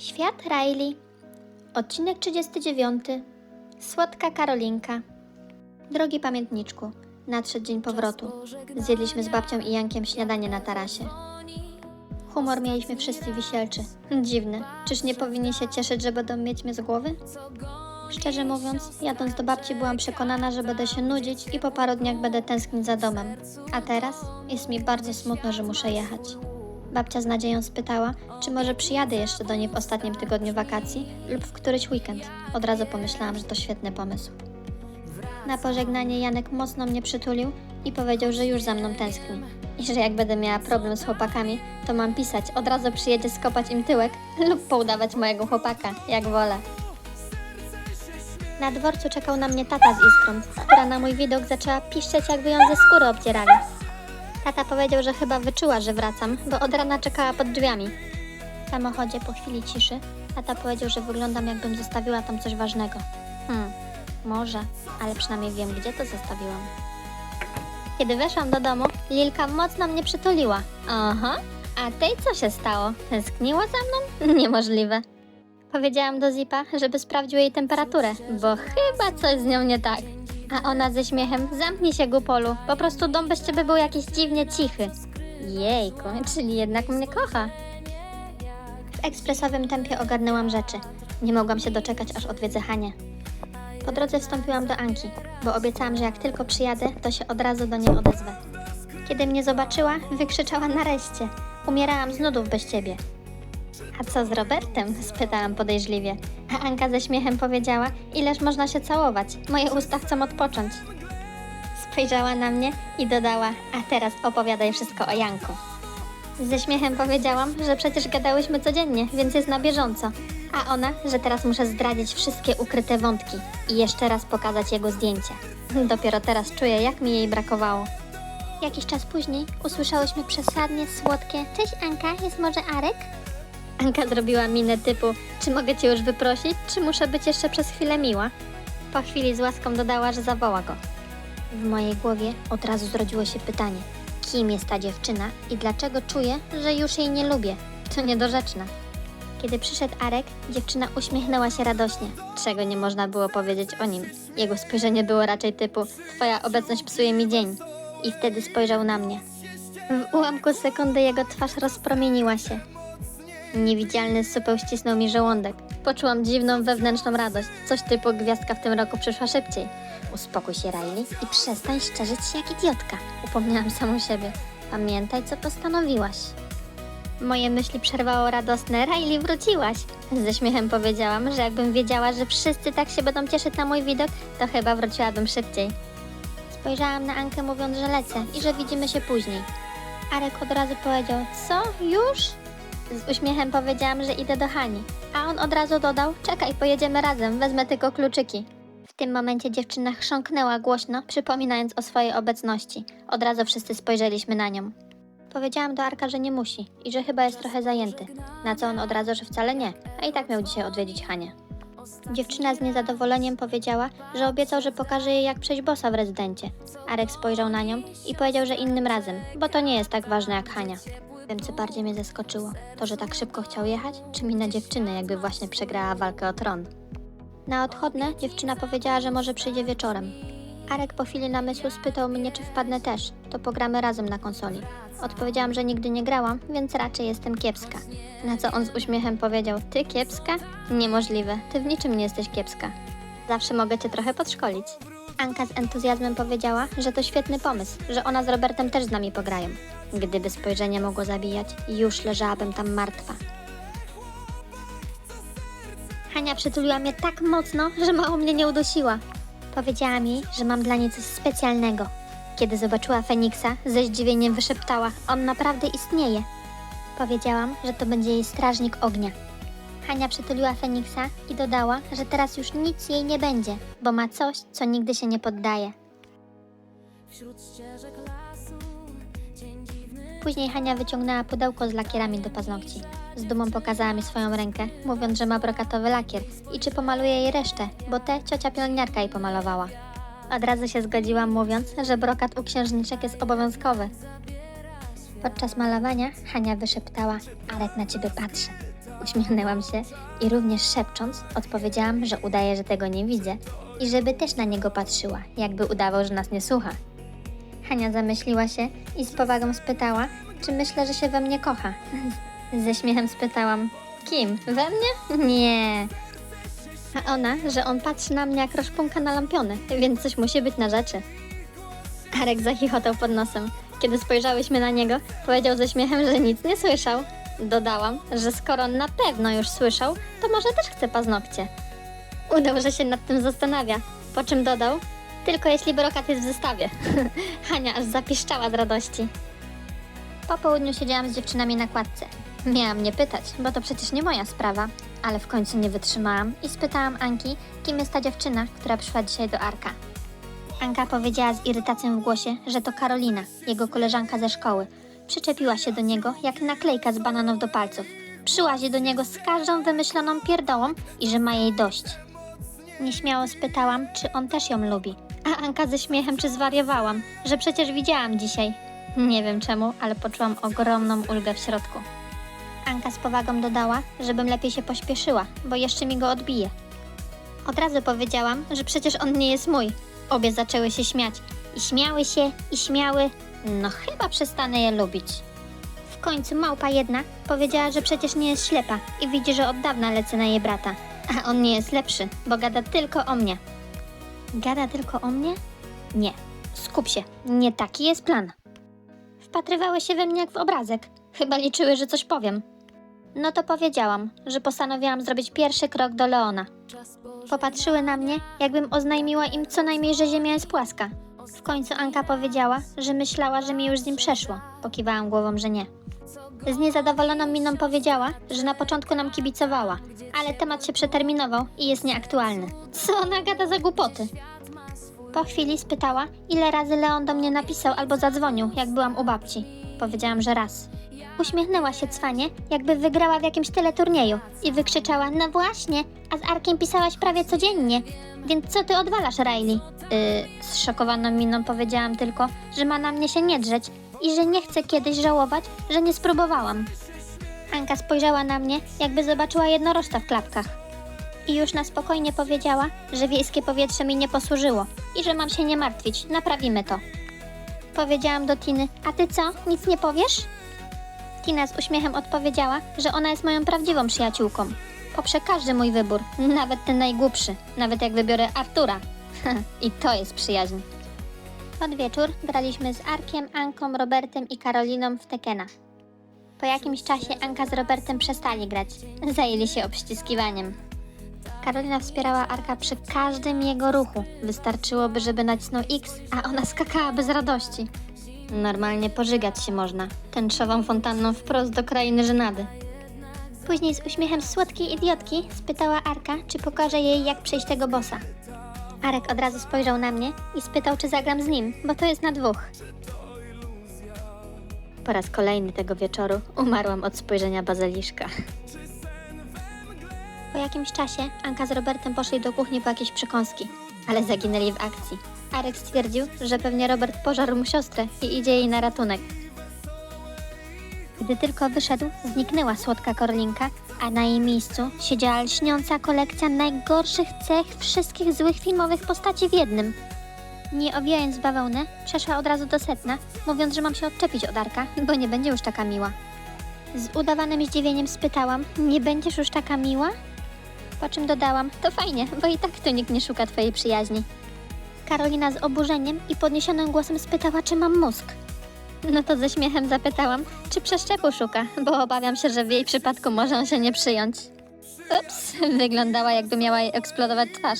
Świat Riley. Odcinek 39. Słodka Karolinka. Drogi pamiętniczku, nadszedł dzień powrotu. Zjedliśmy z babcią i Jankiem śniadanie na tarasie. Humor mieliśmy wszyscy wisielczy. Dziwne. Czyż nie powinni się cieszyć, że będą mieć mnie z głowy? Szczerze mówiąc, jadąc do babci byłam przekonana, że będę się nudzić i po paru dniach będę tęsknić za domem. A teraz jest mi bardzo smutno, że muszę jechać. Babcia z nadzieją spytała, czy może przyjadę jeszcze do niej w ostatnim tygodniu wakacji lub w któryś weekend. Od razu pomyślałam, że to świetny pomysł. Na pożegnanie Janek mocno mnie przytulił i powiedział, że już za mną tęskni. I że jak będę miała problem z chłopakami, to mam pisać, od razu przyjedzie skopać im tyłek lub poudawać mojego chłopaka, jak wolę. Na dworcu czekał na mnie tata z iskrą, która na mój widok zaczęła piszczeć, jakby ją ze skóry obcierali. Tata powiedział, że chyba wyczuła, że wracam, bo od rana czekała pod drzwiami. W samochodzie po chwili ciszy tata powiedział, że wyglądam jakbym zostawiła tam coś ważnego. Hmm, może, ale przynajmniej wiem, gdzie to zostawiłam. Kiedy weszłam do domu, Lilka mocno mnie przytuliła. Aha, a tej co się stało? Tęskniła za mną? Niemożliwe. Powiedziałam do Zipa, żeby sprawdził jej temperaturę, bo chyba coś z nią nie tak. A ona ze śmiechem, zamknij się Gupolu, po prostu dom bez ciebie był jakiś dziwnie cichy. Jejku, czyli jednak mnie kocha. W ekspresowym tempie ogarnęłam rzeczy. Nie mogłam się doczekać, aż odwiedzę Hanię. Po drodze wstąpiłam do Anki, bo obiecałam, że jak tylko przyjadę, to się od razu do niej odezwę. Kiedy mnie zobaczyła, wykrzyczała nareszcie. Umierałam z nudów bez ciebie. A co z Robertem? spytałam podejrzliwie. A Anka ze śmiechem powiedziała, ileż można się całować. Moje usta chcą odpocząć. Spojrzała na mnie i dodała, a teraz opowiadaj wszystko o Janku. Ze śmiechem powiedziałam, że przecież gadałyśmy codziennie, więc jest na bieżąco. A ona, że teraz muszę zdradzić wszystkie ukryte wątki i jeszcze raz pokazać jego zdjęcie. Dopiero teraz czuję, jak mi jej brakowało. Jakiś czas później usłyszałyśmy przesadnie słodkie Cześć Anka, jest może Arek? Anka zrobiła minę typu Czy mogę cię już wyprosić, czy muszę być jeszcze przez chwilę miła? Po chwili z łaską dodała, że zawoła go. W mojej głowie od razu zrodziło się pytanie Kim jest ta dziewczyna i dlaczego czuję, że już jej nie lubię? To niedorzeczne. Kiedy przyszedł Arek, dziewczyna uśmiechnęła się radośnie, czego nie można było powiedzieć o nim. Jego spojrzenie było raczej typu Twoja obecność psuje mi dzień. I wtedy spojrzał na mnie. W ułamku sekundy jego twarz rozpromieniła się. Niewidzialny supeł ścisnął mi żołądek. Poczułam dziwną wewnętrzną radość. Coś typu gwiazdka w tym roku przyszła szybciej. Uspokój się, Riley, i przestań szczerzyć się jak idiotka. Upomniałam samą siebie. Pamiętaj, co postanowiłaś. Moje myśli przerwało radosne. Riley, wróciłaś! Ze śmiechem powiedziałam, że jakbym wiedziała, że wszyscy tak się będą cieszyć na mój widok, to chyba wróciłabym szybciej. Spojrzałam na Ankę mówiąc, że lecę i że widzimy się później. Arek od razu powiedział, co? Już? Z uśmiechem powiedziałam, że idę do Hani, a on od razu dodał, czekaj, pojedziemy razem, wezmę tylko kluczyki. W tym momencie dziewczyna chrząknęła głośno, przypominając o swojej obecności. Od razu wszyscy spojrzeliśmy na nią. Powiedziałam do Arka, że nie musi i że chyba jest trochę zajęty, na co on od razu, że wcale nie, a i tak miał dzisiaj odwiedzić Hanię. Dziewczyna z niezadowoleniem powiedziała, że obiecał, że pokaże jej jak przejść bossa w rezydencie. Arek spojrzał na nią i powiedział, że innym razem, bo to nie jest tak ważne jak Hania. Wiem, co bardziej mnie zaskoczyło. To, że tak szybko chciał jechać, czy mina dziewczyny, jakby właśnie przegrała walkę o tron. Na odchodne dziewczyna powiedziała, że może przyjdzie wieczorem. Arek po chwili namysłu spytał mnie, czy wpadnę też. To pogramy razem na konsoli. Odpowiedziałam, że nigdy nie grałam, więc raczej jestem kiepska. Na co on z uśmiechem powiedział, ty kiepska? Niemożliwe, ty w niczym nie jesteś kiepska. Zawsze mogę cię trochę podszkolić. Anka z entuzjazmem powiedziała, że to świetny pomysł, że ona z Robertem też z nami pograją. Gdyby spojrzenie mogło zabijać, już leżałabym tam martwa. Hania przytuliła mnie tak mocno, że mało mnie nie udusiła. Powiedziała mi, że mam dla niej coś specjalnego. Kiedy zobaczyła Feniksa, ze zdziwieniem wyszeptała: On naprawdę istnieje. Powiedziałam, że to będzie jej strażnik ognia. Hania przytuliła Feniksa i dodała, że teraz już nic jej nie będzie, bo ma coś, co nigdy się nie poddaje. Później Hania wyciągnęła pudełko z lakierami do paznokci. Z dumą pokazała mi swoją rękę, mówiąc, że ma brokatowy lakier i czy pomaluje jej resztę, bo te ciocia pielęgniarka jej pomalowała. Od razu się zgodziłam, mówiąc, że brokat u księżniczek jest obowiązkowy. Podczas malowania Hania wyszeptała: Arek na ciebie patrzy. Uśmiechnęłam się i również szepcząc odpowiedziałam, że udaje, że tego nie widzę i żeby też na niego patrzyła, jakby udawał, że nas nie słucha. Hania zamyśliła się i z powagą spytała, czy myślę, że się we mnie kocha. Ze śmiechem spytałam, kim? We mnie? Nie. A ona, że on patrzy na mnie jak roszpunka na lampiony, więc coś musi być na rzeczy. Arek zachichotał pod nosem. Kiedy spojrzałyśmy na niego, powiedział ze śmiechem, że nic nie słyszał. Dodałam, że skoro na pewno już słyszał, to może też chce paznokcie. Udał, że się nad tym zastanawia, po czym dodał, tylko jeśli brokat jest w zestawie. Hania aż zapiszczała z radości. Po południu siedziałam z dziewczynami na kładce. Miałam nie pytać, bo to przecież nie moja sprawa, ale w końcu nie wytrzymałam i spytałam Anki, kim jest ta dziewczyna, która przyszła dzisiaj do Arka. Anka powiedziała z irytacją w głosie, że to Karolina, jego koleżanka ze szkoły. Przyczepiła się do niego jak naklejka z bananów do palców. Przyłazi do niego z każdą wymyśloną pierdołą i że ma jej dość. Nieśmiało spytałam, czy on też ją lubi. A Anka ze śmiechem, czy zwariowałam, że przecież widziałam dzisiaj. Nie wiem czemu, ale poczułam ogromną ulgę w środku. Anka z powagą dodała, żebym lepiej się pośpieszyła, bo jeszcze mi go odbije. Od razu powiedziałam, że przecież on nie jest mój. Obie zaczęły się śmiać. I śmiały się, i śmiały. No chyba przestanę je lubić. W końcu małpa jedna powiedziała, że przecież nie jest ślepa i widzi, że od dawna lecę na jej brata. A on nie jest lepszy, bo gada tylko o mnie. Gada tylko o mnie? Nie. Skup się. Nie taki jest plan. Wpatrywały się we mnie jak w obrazek. Chyba liczyły, że coś powiem. No to powiedziałam, że postanowiłam zrobić pierwszy krok do Leona. Popatrzyły na mnie, jakbym oznajmiła im co najmniej, że ziemia jest płaska. W końcu Anka powiedziała, że myślała, że mi już z nim przeszło. Pokiwałam głową, że nie. Z niezadowoloną miną powiedziała, że na początku nam kibicowała, ale temat się przeterminował i jest nieaktualny. Co ona gada za głupoty? Po chwili spytała, ile razy Leon do mnie napisał albo zadzwonił, jak byłam u babci. Powiedziałam, że raz. Uśmiechnęła się cwanie, jakby wygrała w jakimś teleturnieju i wykrzyczała, no właśnie, a z Arkiem pisałaś prawie codziennie, więc co ty odwalasz, Riley? Yy, z szokowaną miną powiedziałam tylko, że ma na mnie się nie drzeć i że nie chcę kiedyś żałować, że nie spróbowałam. Anka spojrzała na mnie, jakby zobaczyła jednorożca w klapkach. I już na spokojnie powiedziała, że wiejskie powietrze mi nie posłużyło i że mam się nie martwić, naprawimy to. Powiedziałam do Tiny, a ty co, nic nie powiesz? Tina z uśmiechem odpowiedziała, że ona jest moją prawdziwą przyjaciółką. Poprze każdy mój wybór, nawet ten najgłupszy, nawet jak wybiorę Artura. I to jest przyjaźń. Pod wieczór graliśmy z Arkiem, Anką, Robertem i Karoliną w Tekena. Po jakimś czasie Anka z Robertem przestali grać. Zajęli się obściskiwaniem. Karolina wspierała Arka przy każdym jego ruchu. Wystarczyłoby, żeby nacisnął X, a ona skakała bez radości. Normalnie pożygać się można, tęczową fontanną wprost do krainy żenady. Później z uśmiechem słodkiej idiotki spytała Arka, czy pokaże jej, jak przejść tego bossa. Arek od razu spojrzał na mnie i spytał, czy zagram z nim, bo to jest na dwóch. Po raz kolejny tego wieczoru umarłam od spojrzenia bazyliszka. Po jakimś czasie Anka z Robertem poszli do kuchni po jakieś przekąski, ale zaginęli w akcji. Arek stwierdził, że pewnie Robert pożarł mu siostrę i idzie jej na ratunek. Gdy tylko wyszedł, zniknęła słodka korlinka, a na jej miejscu siedziała lśniąca kolekcja najgorszych cech wszystkich złych filmowych postaci w jednym. Nie owijając bawełnę, przeszła od razu do setna, mówiąc, że mam się odczepić od Arka, bo nie będzie już taka miła. Z udawanym zdziwieniem spytałam, nie będziesz już taka miła? Po czym dodałam, to fajnie, bo i tak tu nikt nie szuka twojej przyjaźni. Karolina z oburzeniem i podniesionym głosem spytała, czy mam mózg. No to ze śmiechem zapytałam, czy przeszczepu szuka, bo obawiam się, że w jej przypadku może on się nie przyjąć. Ups, wyglądała jakby miała jej eksplodować twarz.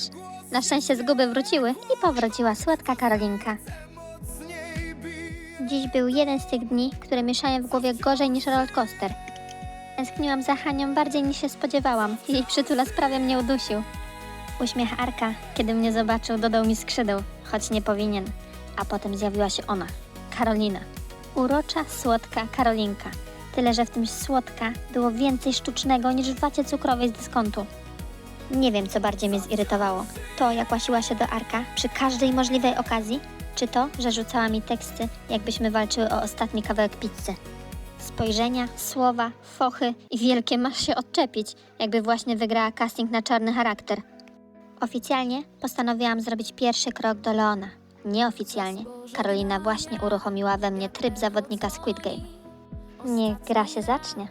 Na szczęście zguby wróciły i powróciła słodka Karolinka. Dziś był jeden z tych dni, które mieszają w głowie gorzej niż rollercoaster. Tęskniłam za Hanią bardziej niż się spodziewałam. Jej przytula prawie mnie udusił. Uśmiech Arka, kiedy mnie zobaczył, dodał mi skrzydeł, choć nie powinien. A potem zjawiła się ona, Karolina. Urocza, słodka Karolinka. Tyle, że w tym słodka było więcej sztucznego niż w wacie cukrowej z dyskontu. Nie wiem, co bardziej mnie zirytowało. To, jak łasiła się do Arka przy każdej możliwej okazji, czy to, że rzucała mi teksty, jakbyśmy walczyły o ostatni kawałek pizzy. Spojrzenia, słowa, fochy i wielkie masz się odczepić, jakby właśnie wygrała casting na czarny charakter. Oficjalnie postanowiłam zrobić pierwszy krok do Leona. Nieoficjalnie Karolina właśnie uruchomiła we mnie tryb zawodnika Squid Game. Niech gra się zacznie.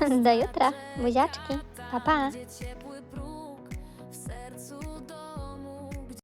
Do jutra, buziaczki, pa pa.